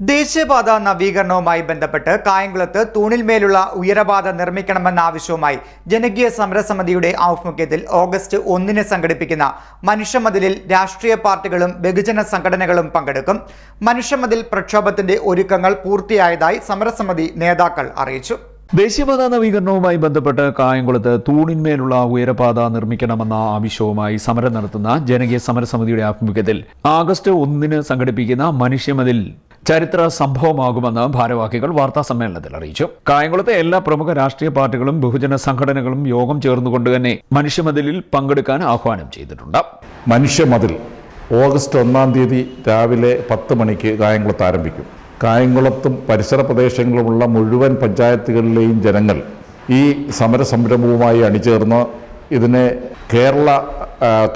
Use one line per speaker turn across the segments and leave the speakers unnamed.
ദേശീയപാത നവീകരണവുമായി ബന്ധപ്പെട്ട് കായംകുളത്ത് തൂണിൽമേലുള്ള ഉയരപാത നിർമ്മിക്കണമെന്ന ആവശ്യവുമായി ജനകീയ സമരസമിതിയുടെ ആഭിമുഖ്യത്തിൽ ഓഗസ്റ്റ് ഒന്നിന് സംഘടിപ്പിക്കുന്ന മനുഷ്യമതിലിൽ രാഷ്ട്രീയ പാർട്ടികളും ബഹുജന സംഘടനകളും പങ്കെടുക്കും. മനുഷ്യമതിൽ പ്രക്ഷോഭത്തിന്റെ ഒരുക്കങ്ങൾ പൂർത്തിയായതായി സമരസമിതി നേതാക്കൾ അറിയിച്ചു.
ദേശീയപാത നവീകരണവുമായി ബന്ധപ്പെട്ട് കായംകുളത്ത് തൂണിന്മേലുള്ള ഉയരപാത നിർമ്മിക്കണമെന്ന ആവശ്യവുമായി സമരം നടത്തുന്ന ജനകീയ സമരസമിതിയുടെ ആഭിമുഖ്യത്തിൽ ആഗസ്റ്റ് ഒന്നിന് സംഘടിപ്പിക്കുന്ന മനുഷ്യമതിൽ ചരിത്ര സംഭവമാകുമെന്ന് ഭാരവാഹികൾ വാർത്താ സമ്മേളനത്തിൽ അറിയിച്ചു. കായംകുളത്തെ എല്ലാ പ്രമുഖ രാഷ്ട്രീയ പാർട്ടികളും ബഹുജന സംഘടനകളും യോഗം ചേർന്നുകൊണ്ട് തന്നെ മനുഷ്യമതിലിൽ പങ്കെടുക്കാൻ ആഹ്വാനം ചെയ്തിട്ടുണ്ട്.
മനുഷ്യമതിൽ ഓഗസ്റ്റ് ഒന്നാം തീയതി രാവിലെ പത്ത് മണിക്ക് കായംകുളത്ത് ആരംഭിക്കും. കായംകുളത്തും പരിസര പ്രദേശങ്ങളുമുള്ള മുഴുവൻ പഞ്ചായത്തുകളിലെയും ജനങ്ങൾ ഈ സമരസംരംഭവുമായി അണിചേർന്ന് ഇതിനെ കേരള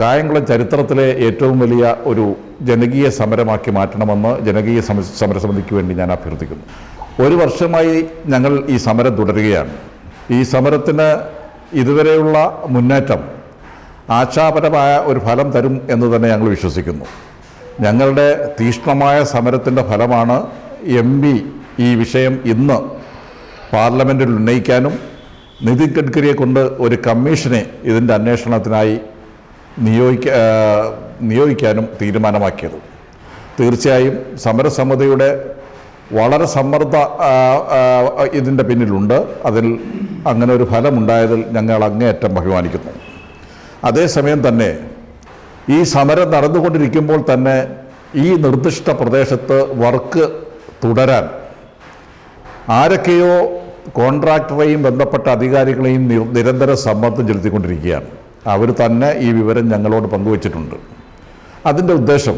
കായംകുളം ചരിത്രത്തിലെ ഏറ്റവും വലിയ ഒരു ജനകീയ സമരമാക്കി മാറ്റണമെന്ന് ജനകീയ സമ സമരസമിതിക്ക് വേണ്ടി ഞാൻ അഭ്യർത്ഥിക്കുന്നു. ഒരു വർഷമായി ഞങ്ങൾ ഈ സമരം തുടരുകയാണ്. ഈ സമരത്തിന് ഇതുവരെയുള്ള മുന്നേറ്റം ആശാപരമായ ഒരു ഫലം തരും എന്ന് തന്നെ ഞങ്ങൾ വിശ്വസിക്കുന്നു. ഞങ്ങളുടെ തീക്ഷ്ണമായ സമരത്തിന്റെ ഫലമാണ് എം പി ഈ വിഷയം ഇന്ന് പാർലമെന്റിൽ ഉന്നയിക്കാനും നിതിൻ ഗഡ്കരിയെ കൊണ്ട് ഒരു കമ്മീഷനെ ഇതിന്റെ അന്വേഷണത്തിനായി നിയോഗിക്ക നിയോഗിക്കാനും തീരുമാനമാക്കിയത്. തീർച്ചയായും സമരസമിതിയുടെ വളരെ സമ്മർദ്ദ ഇതിന്റെ പിന്നിലുണ്ട്. അതിൽ അങ്ങനെ ഒരു ഫലമുണ്ടായതിൽ ഞങ്ങൾ അങ്ങേയറ്റം അഭിമാനിക്കുന്നു. അതേസമയം തന്നെ ഈ സമരം നടന്നുകൊണ്ടിരിക്കുമ്പോൾ തന്നെ ഈ നിർദ്ദിഷ്ട പ്രദേശത്ത് വർക്ക് തുടരാൻ ആരൊക്കെയോ കോൺട്രാക്ടറെയും ബന്ധപ്പെട്ട അധികാരികളെയും നിരന്തര സമ്മർദ്ദം ചെലുത്തിക്കൊണ്ടിരിക്കുകയാണ്. അവർ തന്നെ ഈ വിവരം ഞങ്ങളോട് പങ്കുവച്ചിട്ടുണ്ട്. അതിന്റെ ഉദ്ദേശം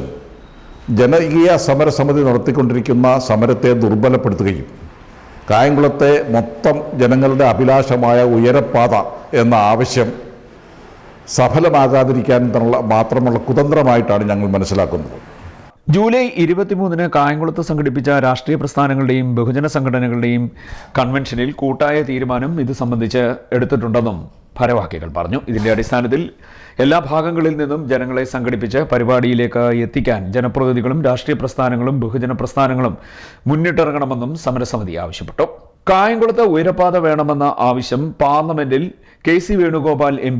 ജനകീയ സമരസമിതി നടത്തിക്കൊണ്ടിരിക്കുന്ന സമരത്തെ ദുർബലപ്പെടുത്തുകയും കായംകുളത്തെ മൊത്തം ജനങ്ങളുടെ അഭിലാഷമായ ഉയരപ്പാത എന്ന ആവശ്യം സഫലമാകാതിരിക്കാൻ മാത്രമുള്ള കുതന്ത്രമായിട്ടാണ് ഞങ്ങൾ മനസ്സിലാക്കുന്നത്.
ജൂലൈ ഇരുപത്തിമൂന്നിന് കായംകുളത്ത് സംഘടിപ്പിച്ച രാഷ്ട്രീയ പ്രസ്ഥാനങ്ങളുടെയും ബഹുജന സംഘടനകളുടെയും കൺവെൻഷനിൽ കൂട്ടായ തീരുമാനം ഇത് സംബന്ധിച്ച് എടുത്തിട്ടുണ്ടെന്നും ഭാരവാഹികൾ പറഞ്ഞു. ഇതിന്റെ അടിസ്ഥാനത്തിൽ എല്ലാ ഭാഗങ്ങളിൽ നിന്നും ജനങ്ങളെ സംഘടിപ്പിച്ച് പരിപാടിയിലേക്ക് എത്തിക്കാൻ ജനപ്രതിനിധികളും രാഷ്ട്രീയ പ്രസ്ഥാനങ്ങളും ബഹുജന പ്രസ്ഥാനങ്ങളും മുന്നിട്ടിറങ്ങണമെന്നും സമരസമിതി ആവശ്യപ്പെട്ടു. കായംകുളത്ത് ഉയരപ്പാത വേണമെന്ന ആവശ്യം പാർലമെന്റിൽ കെ സി വേണുഗോപാൽ എം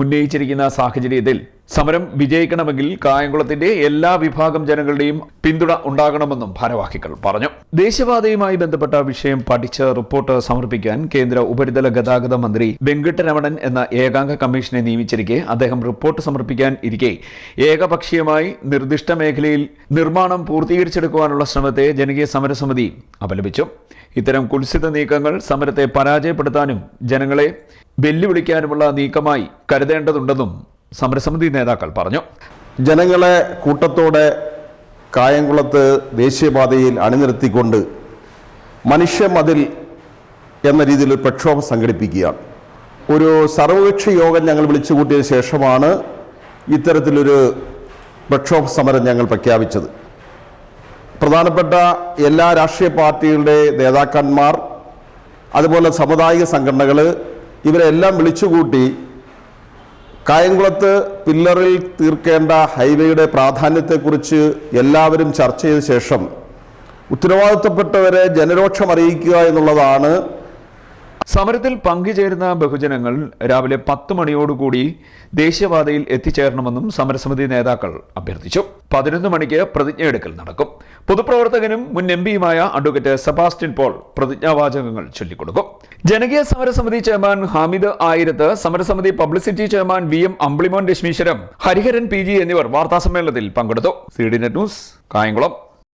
ഉന്നയിച്ചിരിക്കുന്ന സാഹചര്യത്തിൽ സമരം വിജയിക്കണമെങ്കിൽ കായംകുളത്തിന്റെ എല്ലാ വിഭാഗം ജനങ്ങളുടെയും പിന്തുണ ഉണ്ടാകണമെന്നും ഭാരവാഹികൾ പറഞ്ഞു. ദേശീയപാതയുമായി ബന്ധപ്പെട്ട വിഷയം പഠിച്ച് റിപ്പോർട്ട് സമർപ്പിക്കാൻ കേന്ദ്ര ഉപരിതല ഗതാഗത മന്ത്രി വെങ്കട്ടരമണൻ എന്ന ഏകാംഗ കമ്മീഷനെ നിയമിച്ചിരിക്കെ അദ്ദേഹം റിപ്പോർട്ട് സമർപ്പിക്കാൻ ഇരിക്കെ. ഏകപക്ഷീയമായി നിർദ്ദിഷ്ട മേഖലയിൽ നിർമ്മാണം പൂർത്തീകരിച്ചെടുക്കുവാനുള്ള ശ്രമത്തെ ജനകീയ സമരസമിതി അപലപിച്ചു. ഇത്തരം കുൽസിത നീക്കങ്ങൾ സമരത്തെ പരാജയപ്പെടുത്താനും ജനങ്ങളെ വെല്ലുവിളിക്കാനുമുള്ള നീക്കമായി കരുതേണ്ടതുണ്ടെന്നും സമരസമിതി നേതാക്കൾ പറഞ്ഞു.
ജനങ്ങളെ കൂട്ടത്തോടെ കായംകുളത്ത് ദേശീയപാതയിൽ അണിനിർത്തിക്കൊണ്ട് മനുഷ്യമതിൽ എന്ന രീതിയിൽ പ്രക്ഷോഭം സംഘടിപ്പിക്കുകയാണ്. ഒരു സർവകക്ഷി യോഗം ഞങ്ങൾ വിളിച്ചു കൂട്ടിയ ശേഷമാണ് ഇത്തരത്തിലൊരു പ്രക്ഷോഭ സമരം ഞങ്ങൾ പ്രഖ്യാപിച്ചത്. പ്രധാനപ്പെട്ട എല്ലാ രാഷ്ട്രീയ പാർട്ടികളുടെ നേതാക്കന്മാർ അതുപോലെ സമുദായിക സംഘടനകൾ ഇവരെല്ലാം വിളിച്ചുകൂട്ടി കായംകുളത്ത് പില്ലറിൽ തീർക്കേണ്ട ഹൈവേയുടെ പ്രാധാന്യത്തെക്കുറിച്ച് എല്ലാവരും ചർച്ച ചെയ്ത ശേഷം ഉത്തരവാദിത്തപ്പെട്ടവരെ ജനരോക്ഷം അറിയിക്കുക എന്നുള്ളതാണ്
സമരത്തിൽ പങ്കുചേരുന്ന ബഹുജനങ്ങൾ രാവിലെ പത്ത് മണിയോടുകൂടി ദേശീയപാതയിൽ എത്തിച്ചേരണമെന്നും സമരസമിതി നേതാക്കൾ അഭ്യർത്ഥിച്ചു. പതിനൊന്ന് മണിക്ക് പ്രതിജ്ഞയെടുക്കൽ നടക്കും. പൊതുപ്രവർത്തകനും മുൻ എം പിയുമായ അഡ്വക്കേറ്റ് സെബാസ്റ്റ്യൻ പോൾ പ്രതിജ്ഞാവാചകങ്ങൾ ചൊല്ലിക്കൊടുക്കും. ജനകീയ സമരസമിതി ചെയർമാൻ ഹാമിദ് ആയിരത്ത് സമരസമിതി publicity chairman V M അംബ്ലിമോൻ രശ്മീശ്വരം Hariharan P G എന്നിവർ വാർത്താസമ്മേളനത്തിൽ പങ്കെടുത്തു. C D net news Kayamkulam.